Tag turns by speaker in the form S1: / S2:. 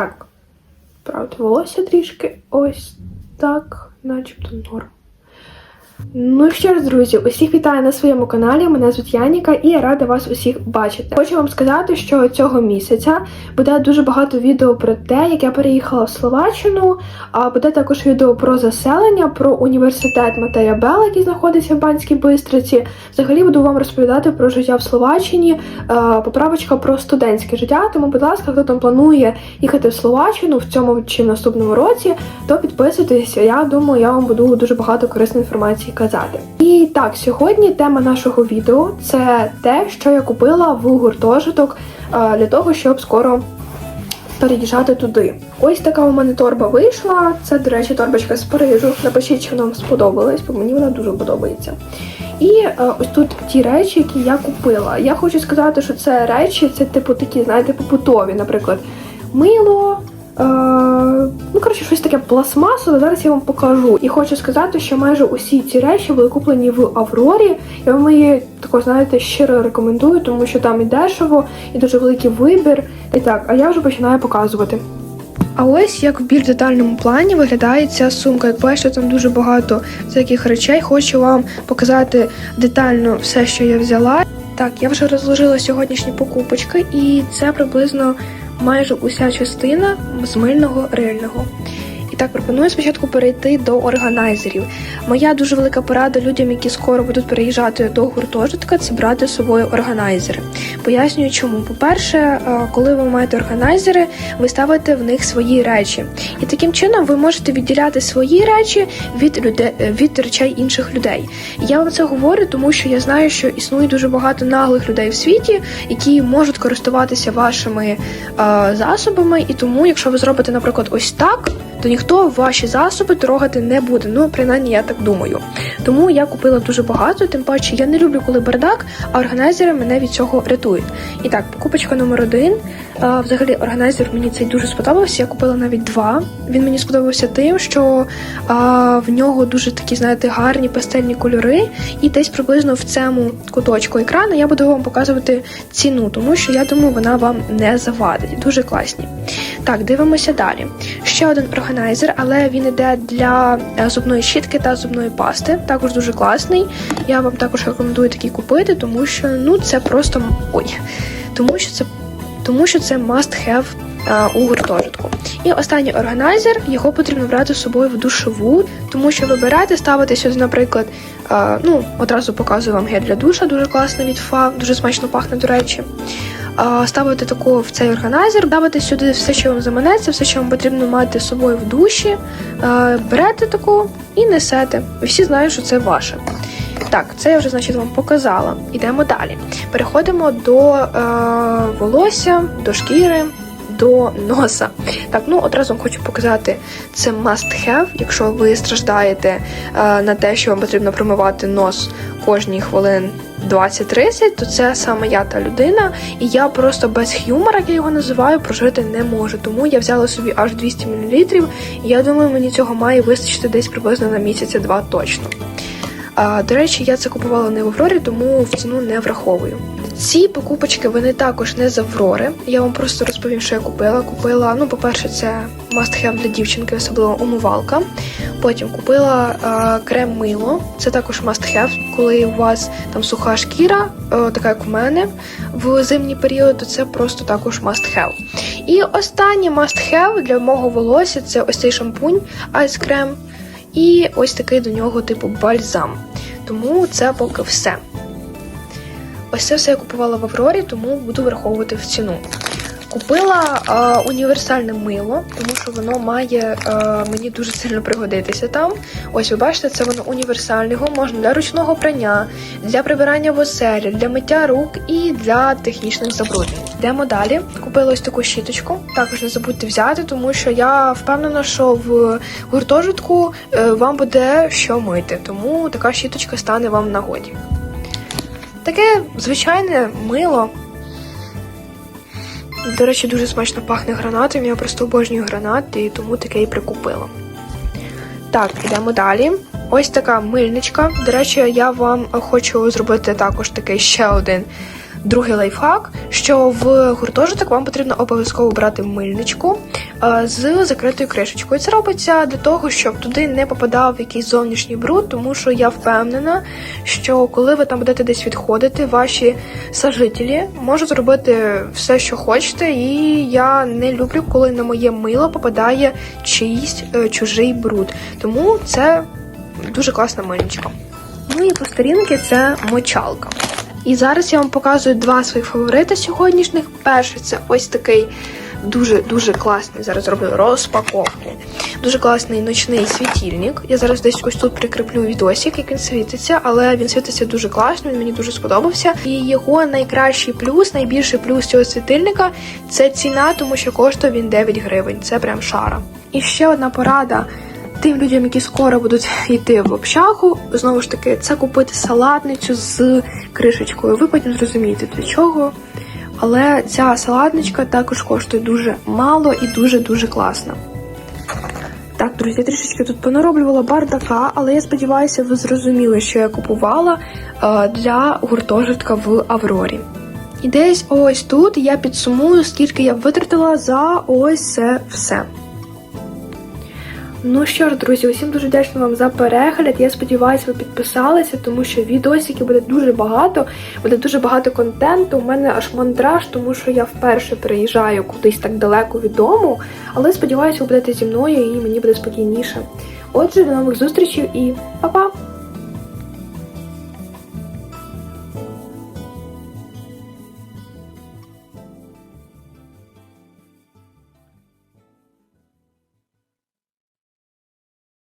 S1: Так. Правда, волосся трішки ось так, начебто норм. Ну що ж, друзі, усіх вітаю на своєму каналі. Мене звуть Яніка і я рада вас усіх бачити. Хочу вам сказати, що цього місяця буде дуже багато відео про те, як я переїхала в Словаччину. А буде також відео про заселення, про університет Матея Бела, який знаходиться в Банській Бистриці. Взагалі буду вам розповідати про життя в Словаччині. Е, Поправочка про студентське життя. Тому, будь ласка, хто там планує їхати в Словаччину в цьому чи в наступному році, то підписуйтесь. Я думаю, я вам буду дуже багато корисної інформації казати. І так, сьогодні тема нашого відео це те, що я купила в гуртожиток е, для того, щоб скоро переїжджати туди. Ось така у мене торба вийшла. Це, до речі, торбочка з Парижу. Напишіть, чи вона вам сподобалась, бо мені вона дуже подобається. І е, ось тут ті речі, які я купила. Я хочу сказати, що це речі, це типу такі, знаєте, побутові, наприклад, мило. Е, ну, коротше, щось таке пластмасове. Зараз я вам покажу. І хочу сказати, що майже усі ці речі були куплені в Аврорі. Я вам її тако, знаєте, щиро рекомендую, тому що там і дешево, і дуже великий вибір. І так, а я вже починаю показувати. А ось як в більш детальному плані виглядає ця сумка. Як бачите, там дуже багато таких речей. Хочу вам показати детально все, що я взяла. Так, я вже розложила сьогоднішні покупочки, і це приблизно майже уся частина з мильного рильного. Так пропоную спочатку перейти до органайзерів. Моя дуже велика порада людям, які скоро будуть переїжджати до гуртожитка, це брати з собою органайзери. Пояснюю, чому. По-перше, е, коли ви маєте органайзери, ви ставите в них свої речі. І таким чином ви можете відділяти свої речі від людей від речей інших людей. Я вам це говорю, тому що я знаю, що існує дуже багато наглих людей в світі, які можуть користуватися вашими е, засобами. І тому, якщо ви зробите, наприклад, ось так, то ніхто ваші засоби трогати не буде. Ну, принаймні, я так думаю. Тому я купила дуже багато, тим паче я не люблю, коли бардак, а органайзери мене від цього рятують. І так, покупочка номер один. Взагалі, органайзер мені цей дуже сподобався. Я купила навіть два. Він мені сподобався тим, що а, в нього дуже такі, знаєте, гарні пастельні кольори, і десь приблизно в цьому куточку екрану я буду вам показувати ціну, тому що я думаю, вона вам не завадить. Дуже класні. Так, дивимося далі. Ще один органайзер, але він іде для е, зубної щітки та зубної пасти. Також дуже класний. Я вам також рекомендую такий купити, тому що ну це просто ой, тому що це тому що це must have е, у гуртожитку. І останній органайзер його потрібно брати з собою в душову, тому що ви берете, ставите сюди, наприклад, е, ну одразу показую вам гель для душа, дуже класний від фа, дуже смачно пахне, до речі. Ставите таку в цей органайзер, ставите сюди все, що вам заманеться, все, що вам потрібно мати з собою в душі. Берете таку і несете. І всі знають, що це ваше. Так, це я вже, значить, вам показала. Йдемо далі. Переходимо до е, волосся, до шкіри, до носа. Так, ну одразу хочу показати це must have, якщо ви страждаєте е, на те, що вам потрібно промивати нос кожні хвилин 20-30, то це саме я та людина, і я просто без х'юмора, як я його називаю, прожити не можу. Тому я взяла собі аж 200 мл, і я думаю, мені цього має вистачити десь приблизно на місяця-два точно. А, До речі, я це купувала не в Аврорі, тому в ціну не враховую. Ці покупочки вони також не з Аврори. Я вам просто розповім, що я купила. Купила, ну, по-перше, це must have для дівчинки, особливо умивалка. Потім купила е, крем мило. Це також must have, коли у вас там суха шкіра, е, така як у мене в зимній період, то це просто також must have. І останнє must have для мого волосся це ось цей шампунь Ice Cream. І ось такий до нього типу бальзам. Тому це поки все. Ось це все я купувала в Аврорі, тому буду враховувати в ціну. Купила е, універсальне мило, тому що воно має е, мені дуже сильно пригодитися там. Ось ви бачите, це воно універсальне, його можна для ручного прання, для прибирання в оселі, для миття рук і для технічних забруднень. Йдемо далі. Купила ось таку щіточку. Також не забудьте взяти, тому що я впевнена, що в гуртожитку е, вам буде що мити, тому така щіточка стане вам в нагоді. Таке звичайне мило. До речі, дуже смачно пахне гранатом. Я просто обожнюю гранат і тому таке і прикупила. Так, йдемо далі. Ось така мильничка. До речі, я вам хочу зробити також такий ще один другий лайфхак, що в гуртожиток вам потрібно обов'язково брати мильничку. е, з закритою кришечкою. Це робиться для того, щоб туди не попадав якийсь зовнішній бруд, тому що я впевнена, що коли ви там будете десь відходити, ваші сожителі можуть зробити все, що хочете, і я не люблю, коли на моє мило попадає чийсь е, чужий бруд. Тому це дуже класна мильничка. Ну і по сторінки це мочалка. І зараз я вам показую два своїх фаворити сьогоднішніх. Перший це ось такий дуже дуже класний. Зараз зроблю розпаковку. Дуже класний ночний світильник. Я зараз десь ось тут прикріплю відосик, як він світиться, але він світиться дуже класно, він мені дуже сподобався. І його найкращий плюс, найбільший плюс цього світильника це ціна, тому що коштує він 9 гривень. Це прям шара. І ще одна порада тим людям, які скоро будуть йти в общагу, знову ж таки, це купити салатницю з кришечкою. Ви потім зрозумієте для чого. Але ця салатничка також коштує дуже мало і дуже-дуже класно. Так, друзі, я трішечки тут понароблювала бардака, але я сподіваюся, ви зрозуміли, що я купувала е, для гуртожитка в Аврорі. І десь ось тут я підсумую, скільки я витратила за ось це все. Ну що ж, друзі, усім дуже вдячна вам за перегляд. Я сподіваюся, ви підписалися, тому що відосиків буде дуже багато, буде дуже багато контенту. У мене аж мандраж, тому що я вперше приїжджаю кудись так далеко від дому. Але сподіваюся, ви будете зі мною і мені буде спокійніше. Отже, до нових зустрічей і па-па!